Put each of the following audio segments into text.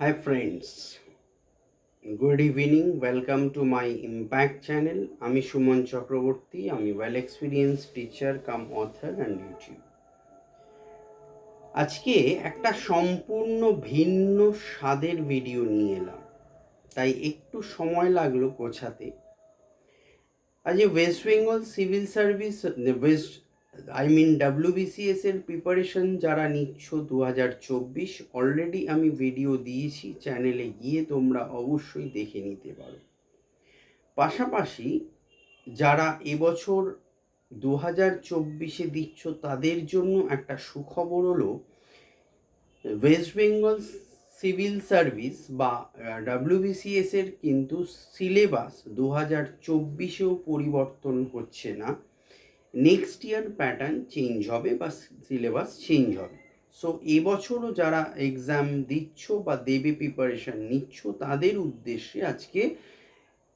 Hi friends, good evening welcome to my impact channel আমি সুমন চক্রবর্তী আমি well experience teacher cum author and YouTube আজকে একটা সম্পূর্ণ ভিন্ন স্বাদের ভিডিও নিয়ে এলাম। তাই একটু সময় লাগল গোছাতে। আজ West Bengal civil service West I mean WBCS এর প্রিপারেশন যারা নিচ্ছ দু হাজার চব্বিশ অলরেডি আমি ভিডিও দিয়েছি চ্যানেলে গিয়ে তোমরা অবশ্যই দেখে নিতে পারো। পাশাপাশি যারা এবছর দু হাজার চব্বিশে দিচ্ছ, তাদের জন্য একটা সুখবর হলো ওয়েস্ট বেঙ্গল সিভিল সার্ভিস বা ডাব্লিউবিসিএস এর কিন্তু সিলেবাস দু হাজার চব্বিশেও পরিবর্তন হচ্ছে না। নেক্সট ইয়ার প্যাটার্ন চেঞ্জ হবে বা সিলেবাস চেঞ্জ হবে। সো এবছরও যারা এক্সাম দিচ্ছ বা দেবে প্রিপারেশন নিচ্ছ, তাদের উদ্দেশ্যে আজকে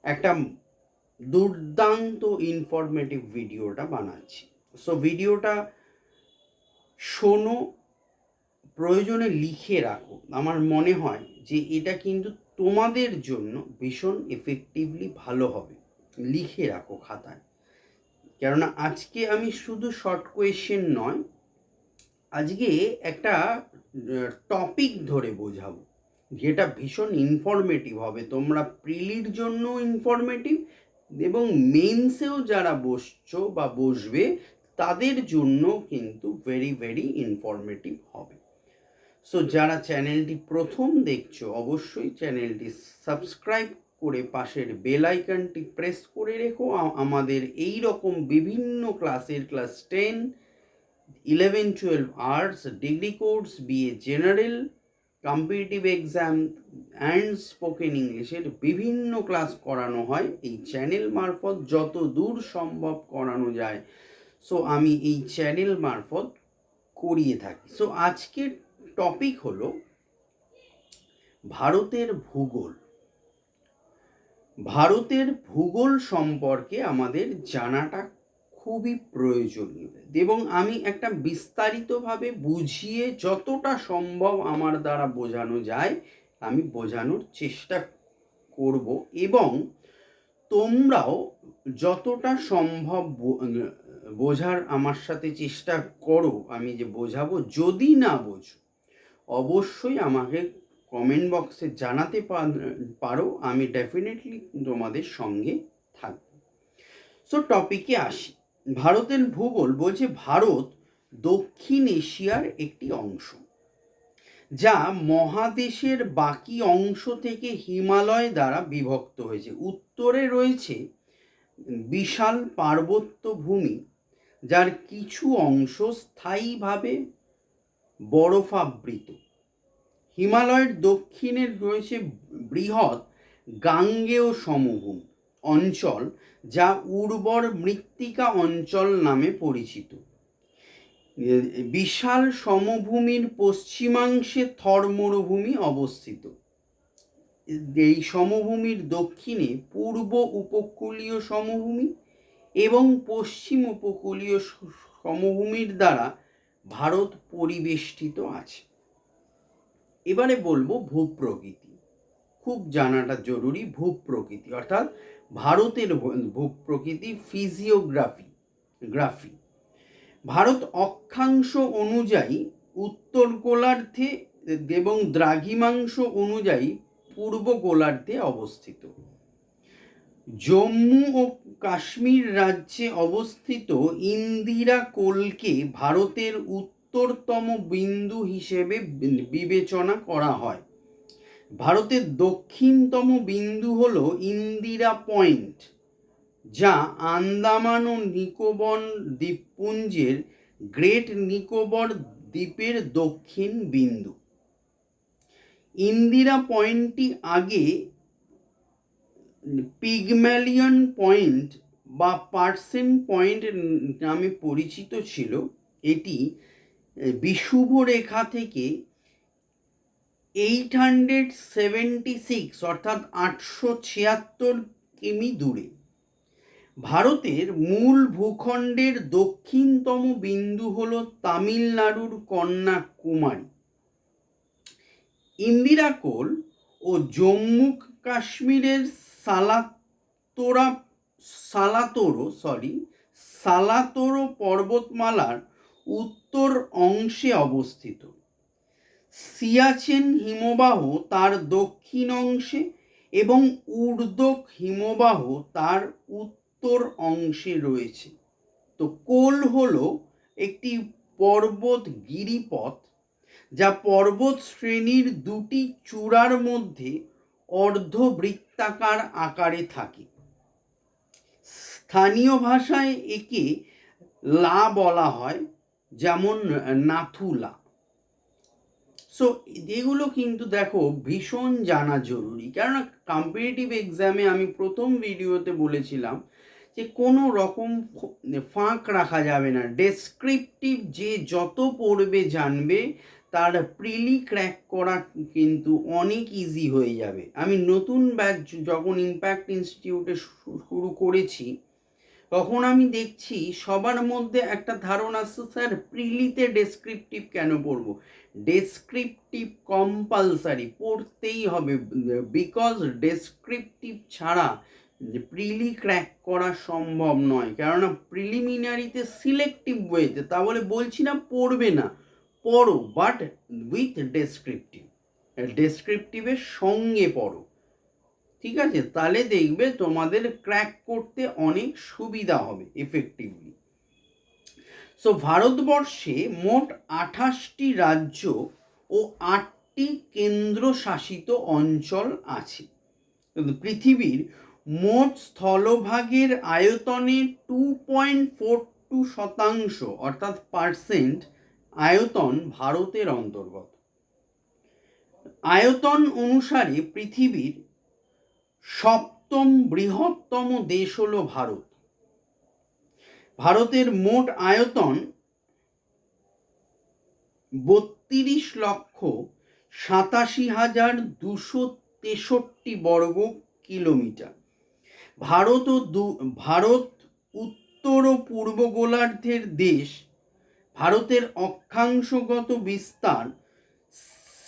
একটা দুর্দান্ত ইনফরমেটিভ ভিডিওটা বানাচ্ছি। সো ভিডিওটা শোনো, প্রয়োজনে লিখে রাখো। আমার মনে হয় যে এটা কিন্তু তোমাদের জন্য ভীষণ এফেক্টিভলি ভালো হবে। লিখে রাখো খাতায়। কেননা আজকে আমি শুধু শর্ট কোয়েশ্চেন নয়, আজকে একটা টপিক ধরে বোঝাবো, যেটা ভীষণ ইনফরমেটিভ হবে। তোমরা প্রিলির জন্য ইনফরমেটিভ এবং মেন্সেও যারা বসছো বা বসবে, তাদের জন্য কিন্তু ভেরি ভেরি ইনফরমেটিভ হবে। সো যারা চ্যানেলটি প্রথম দেখছ, অবশ্যই চ্যানেলটি সাবস্ক্রাইব করে পাশের বেল আইকনটি প্রেস করে রেখো। আমাদের এই রকম বিভিন্ন ক্লাসের class ten eleven twelve arts degree course BA general competitive exam and spoken ইংলিশের বিভিন্ন ক্লাস করানো হয় এই চ্যানেল মারফত, যত দূর সম্ভব করানো যায়। সো আমি এই চ্যানেল মারফত করিয়ে থাকি। সো আজকের টপিক হলো ভারতের ভূগোল। ভারতের ভূগোল সম্পর্কে আমাদের জানাটা খুবই প্রয়োজনীয় এবং আমি একটা বিস্তারিতভাবে বুঝিয়ে যতটা সম্ভব আমার দ্বারা বোঝানো যায়, আমি বোঝানোর চেষ্টা করব এবং তোমরাও যতটা সম্ভব বোঝার আমার সাথে চেষ্টা করো, আমি যে বোঝাবো, যদি না বোঝো, অবশ্যই আমাকে কমেন্ট বক্সে জানাতে পারো আমি ডেফিনেটলি তোমাদের সঙ্গে থাকব। সো টপিকে আসি। ভারতের ভূগোল বলছে ভারত দক্ষিণ এশিয়ার একটি অংশ, যা মহাদেশের বাকি অংশ থেকে হিমালয় দ্বারা বিভক্ত হয়েছে। উত্তরে রয়েছে বিশাল পার্বত্য ভূমি, যার কিছু অংশ স্থায়ীভাবে বরফাবৃত। হিমালয়ের দক্ষিণে রয়েছে বৃহৎ গাঙ্গেয় সমভূমি অঞ্চল যা উর্বর মৃত্তিকা অঞ্চল নামে পরিচিত। বিশাল সমভূমির পশ্চিমাংশে থর মরুভূমি অবস্থিত। এই সমভূমির দক্ষিণে পূর্ব উপকূলীয় সমভূমি এবং পশ্চিম উপকূলীয় সমভূমির দ্বারা ভারত পরিবেষ্টিত আছে। এবারে বলব ভূপ্রকৃতি খুব জানাটা জরুরি ভূপ্রকৃতি অর্থাৎ ভারতের ভূপ্রকৃতি ফিজিওগ্রাফি গ্রাফি ভারত অক্ষাংশ অনুযায়ী উত্তর গোলার্ধে এবং দ্রাঘিমাংশ অনুযায়ী পূর্ব গোলার্ধে অবস্থিত। জম্মু ও কাশ্মীর রাজ্যে অবস্থিত ইন্দিরা কোলকে ভারতের উত্তর উত্তরতম বিন্দু হিসেবে বিবেচনা করা হয়। ভারতের দক্ষিণতম বিন্দু হল ইন্দিরা পয়েন্ট, যা আন্দামান ও নিকোবর দ্বীপপুঞ্জের গ্রেট নিকোবর দ্বীপের দক্ষিণ বিন্দু। ইন্দিরা পয়েন্টটি আগে পিগম্যালিয়ন পয়েন্ট বা পার্সেন্ট পয়েন্ট নামে পরিচিত ছিল। এটি বিষুব রেখা থেকে এইট হান্ড্রেড সেভেন্টি সিক্স অর্থাৎ আটশো ছিয়াত্তর কিমি দূরে, ভারতের মূল ভূখণ্ডের দক্ষিণতম বিন্দু হল তামিলনাড়ুর কন্যাকুমারী। ইন্দিরা কোল ও জম্মু কাশ্মীরের সালাতোরা, সালাতোরো সরি সালাতোরো পর্বতমালার উত্তর অংশে অবস্থিত। সিয়াচেন হিমবাহ তার দক্ষিণ অংশে এবং উর্দক হিমবাহ তার উত্তর অংশে রয়েছে। তো কোল হল একটি পর্বত গিরিপথ, যা পর্বত শ্রেণির দুটি চূড়ার মধ্যে অর্ধবৃত্তাকার আকারে থাকে। স্থানীয় ভাষায় একে লা বলা হয়। যেমন নাথুলা। সো এগুলো কিন্তু দেখো ভীষণ জানা জরুরি। কেননা কম্পিটিটিভ এক্সামে আমি প্রথম ভিডিওতে বলেছিলাম যে, কোনো রকম ফাঁক রাখা যাবে না। ডেসক্রিপটিভ যে যত পড়বে জানবে, তার প্রিলি ক্র্যাক করা কিন্তু অনেক ইজি হয়ে যাবে। আমি নতুন ব্যাচ যখন ইম্প্যাক্ট ইনস্টিটিউটে শুরু করেছি তখন আমি দেখছি সবার মধ্যে একটা ধারণা আসছে, স্যার, প্রিলিতে ডেসক্রিপটিভ কেন পড়ব? ডেসক্রিপটিভ কম্পালসারি পড়তেই হবে বিকজ ডেসক্রিপটিভ ছাড়া প্রিলি ক্র্যাক করা সম্ভব নয়। কেননা প্রিলিমিনারিতে সিলেক্টিভ ওয়েতে তা বলে বলছি না পড়বে না, পড়ো বাট উইথ ডেসক্রিপটিভ ডেসক্রিপটিভের সঙ্গে পড়ো। ঠিক আছে? তাহলে দেখবে তোমাদের ক্র্যাক করতে অনেক সুবিধা হবে এফেক্টিভলি সো ভারতবর্ষে মোট আঠাশটি রাজ্য ও আটটি কেন্দ্রশাসিত অঞ্চল আছে। পৃথিবীর মোট স্থলভাগের আয়তনে টু পয়েন্ট ফোর টু শতাংশ, অর্থাৎ পার্সেন্ট আয়তন ভারতের অন্তর্গত। আয়তন অনুসারে পৃথিবীর সপ্তম বৃহত্তম দেশ হল ভারত। ভারতের মোট আয়তন বত্রিশ লক্ষ সাতাশি হাজার দুশো তেষট্টি বর্গ কিলোমিটার। ভারত ও ভারত উত্তর ও পূর্ব গোলার্ধের দেশ ভারতের অক্ষাংশগত বিস্তার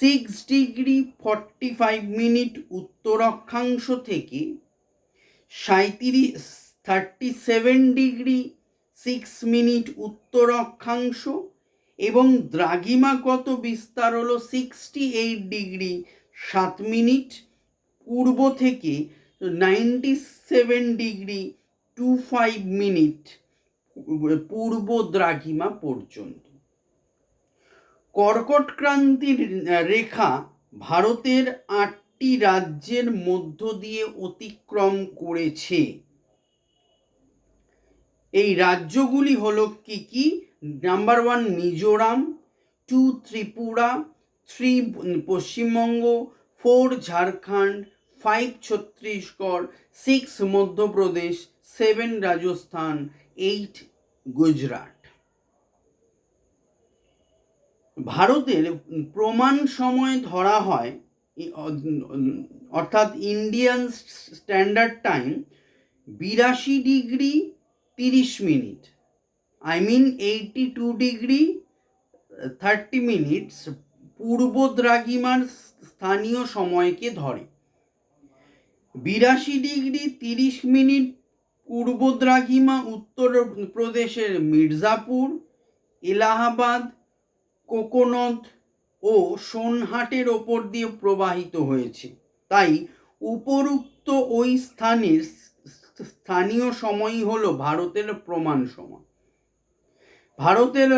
six degree forty five minute উত্তর অক্ষাংশ থেকে সাঁত্রিশ thirty seven degree six minute উত্তর অক্ষাংশ এবং দ্রাঘিমাগত বিস্তার হলো সিক্সটি এইট ডিগ্রি সাত মিনিট পূর্ব থেকে ninety seven degree two five minute পূর্ব দ্রাঘিমা পর্যন্ত। কর্কট ক্রান্তির রেখা ভারতের আটটি রাজ্যের মধ্য দিয়ে অতিক্রম করেছে। এই রাজ্যগুলি হলো কি কি? Number one Mizoram two Tripura three Paschimbanga four Jharkhand five Chhattisgarh six Madhya Pradesh seven Rajasthan eight Gujarat. ভারতের প্রমাণ সময় ধরা হয় অর্থাৎ ইন্ডিয়ান স্ট্যান্ডার্ড টাইম বিরাশি ডিগ্রি তিরিশ minute. I mean eighty two degree thirty minutes পূর্ব দ্রাঘিমার স্থানীয় সময়কে ধরে। বিরাশি ডিগ্রি তিরিশ মিনিট পূর্ব উত্তর প্রদেশের মির্জাপুর, এলাহাবাদ কোকোনদ ও সোনহাটের ওপর দিয়ে প্রবাহিত হয়েছে। তাই উপরুক্ত ওই স্থানের স্থানীয় সময়ই হলো ভারতের প্রমাণ সময়। ভারতের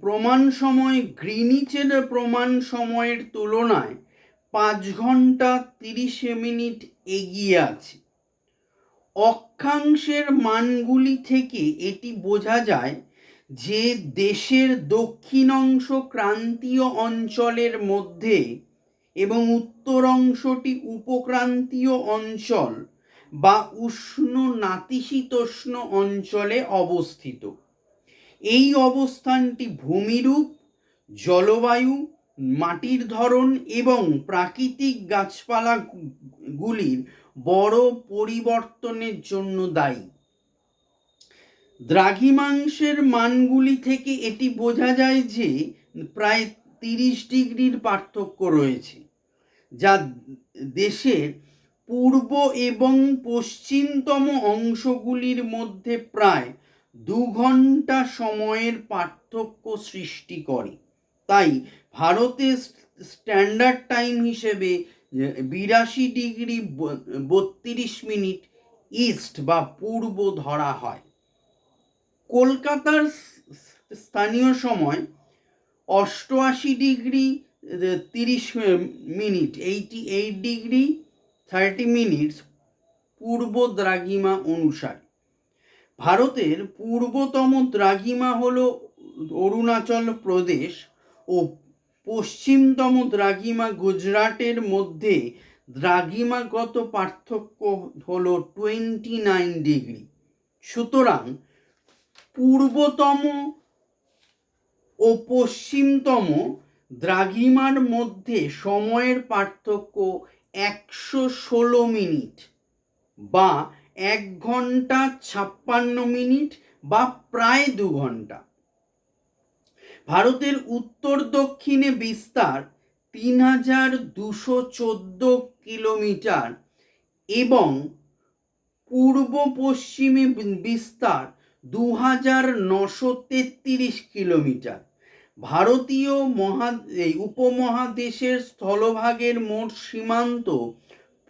প্রমাণ সময় গ্রিনিচের প্রমাণ সময়ের তুলনায় পাঁচ ঘণ্টা তিরিশ মিনিট এগিয়ে আছে। অক্ষাংশের মানগুলি থেকে এটি বোঝা যায় যে দেশের দক্ষিণ অংশ ক্রান্তীয় অঞ্চলের মধ্যে এবং উত্তর অংশটি উপক্রান্তীয় অঞ্চল বা উষ্ণ নাতিশীতোষ্ণ অঞ্চলে অবস্থিত। এই অবস্থানটি ভূমিরূপ, জলবায়ু, মাটির ধরন এবং প্রাকৃতিক গাছপালাগুলির বড় পরিবর্তনের জন্য দায়ী। দ্রাঘিমাংশের মানগুলি থেকে এটি বোঝা যায় যে প্রায় তিরিশ ডিগ্রির পার্থক্য রয়েছে, যা দেশের পূর্ব এবং পশ্চিমতম অংশগুলির মধ্যে প্রায় দু ঘণ্টা সময়ের পার্থক্য সৃষ্টি করে। তাই ভারতের স্ট্যান্ডার্ড টাইম হিসেবে বিরাশি ডিগ্রি বত্রিশ মিনিট ইস্ট বা পূর্ব ধরা হয়। কলকাতার স্থানীয় সময় অষ্টআশি ডিগ্রি তিরিশ minute, eighty eight degree, thirty minutes পূর্ব দ্রাঘিমা অনুসারে। ভারতের পূর্বতম দ্রাঘিমা হল অরুণাচল প্রদেশ ও পশ্চিমতম দ্রাঘিমা গুজরাটের মধ্যে দ্রাঘিমাগত পার্থক্য হল টোয়েন্টি নাইন ডিগ্রি। সুতরাং পূর্বতম ও পশ্চিমতম দ্রাঘিমার মধ্যে সময়ের পার্থক্য একশো ষোলো মিনিট বা এক ঘণ্টা ছাপ্পান্ন মিনিট বা প্রায় দু ঘণ্টা। ভারতের উত্তর দক্ষিণে বিস্তার তিন হাজার দুশো চোদ্দ কিলোমিটার এবং পূর্ব পশ্চিমে বিস্তার দু হাজার নশো তেত্রিশ কিলোমিটার। ভারতীয় মহা, এই উপমহাদেশের স্থলভাগের মোট সীমান্ত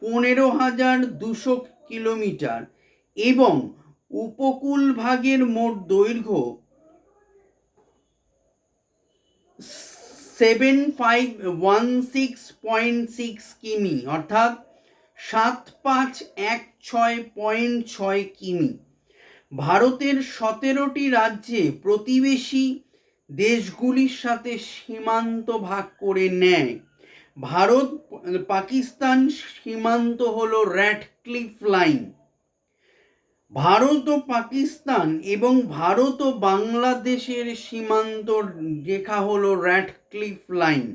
পনেরো হাজার দুশো কিলোমিটার এবং উপকূল ভাগের মোট দৈর্ঘ্য seven five one six point six কিমি, অর্থাৎ সাত পাঁচ এক ছয় পয়েন্ট ছয় কিমি। ভারতের সতেরোটি রাজ্যে প্রতিবেশী দেশগুলির সাথে সীমান্ত ভাগ করে নেয়। ভারত, পাকিস্তান সীমান্ত হলো র্যাডক্লিফ লাইন ভারত ও পাকিস্তান এবং ভারত ও বাংলাদেশের সীমান্ত রেখা হলো র্যাডক্লিফ লাইন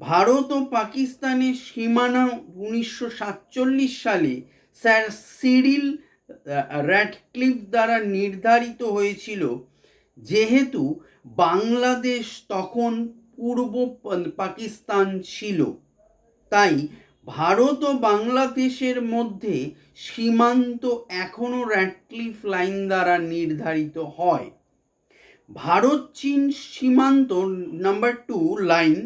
ভারত ও পাকিস্তানের সীমানা উনিশশো সাতচল্লিশ সালে স্যার সিরিল র্যাডক্লিফ দ্বারা নির্ধারিত হয়েছিল যেহেতু বাংলাদেশ তখন পূর্ব পাকিস্তান ছিল। তাই ভারত ও বাংলাদেশের মধ্যে সীমান্ত এখনও র্যাডক্লিফ লাইন দ্বারা নির্ধারিত হয়। ভারত, চীন সীমান্ত নাম্বার টু লাইন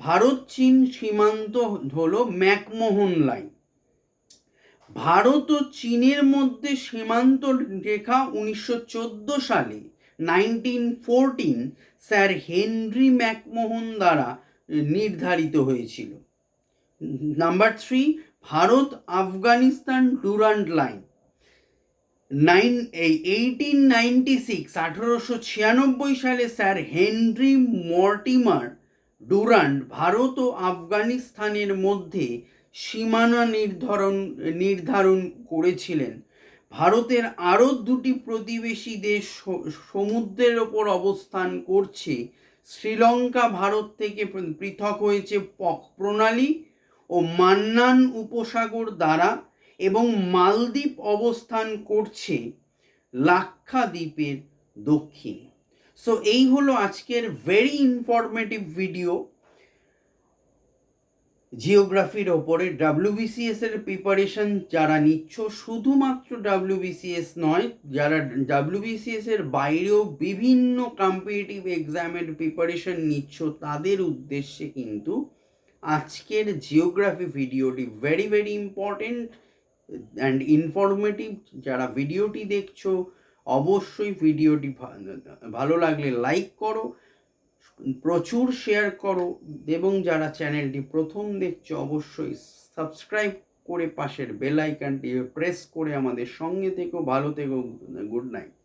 ভারত, চীন সীমান্ত হলো ম্যাকমোহন লাইন ভারত ও চীনের মধ্যে সীমান্ত রেখা উনিশশো চোদ্দ সালে nineteen fourteen sir Henry McMahon দ্বারা নির্ধারিত হয়েছিল। Number three, Bharat Afghanistan Durand line. Nine eighteen ninety six, আঠারোশো ছিয়ানব্বই সালে sir Henry Mortimer Durand Bharat ও আফগানিস্তানের মধ্যে সীমানা নির্ধারণ নির্ধারণ করেছিলেন। ভারতের আরও দুটি প্রতিবেশী দেশ সমুদ্রের ওপর অবস্থান করছে। শ্রীলঙ্কা ভারত থেকে পৃথক হয়েছে পক প্রণালী ও মান্নান উপসাগর দ্বারা এবং মালদ্বীপ অবস্থান করছে লাক্ষাদ্বীপের দক্ষিণে। সো এই হলো আজকের ভেরি ইনফরমেটিভ ভিডিও জিওগ্রাফির ওপরে ডাব্লিউবিসিএস এর প্রিপারেশন যারা নিচ্ছ, শুধুমাত্র ডাব্লিউবিসিএস নয়, যারা ডাব্লিউবিসিএস এর বাইরেও বিভিন্ন কম্পিটিটিভ এক্সামের প্রিপারেশন নিচ্ছ, তাদের উদ্দেশ্যে কিন্তু আজকের জিওগ্রাফি ভিডিওটি very very important and informative যারা ভিডিওটি দেখছ, অবশ্যই ভিডিওটি ভালো লাগলে লাইক করো। প্রচুর শেয়ার করো এবং যারা চ্যানেলটি প্রথম দেখছ অবশ্যই সাবস্ক্রাইব করে পাশের বেল আইকনটি প্রেস করে আমাদের সঙ্গে থেকো, ভালো থেকো, গুড নাইট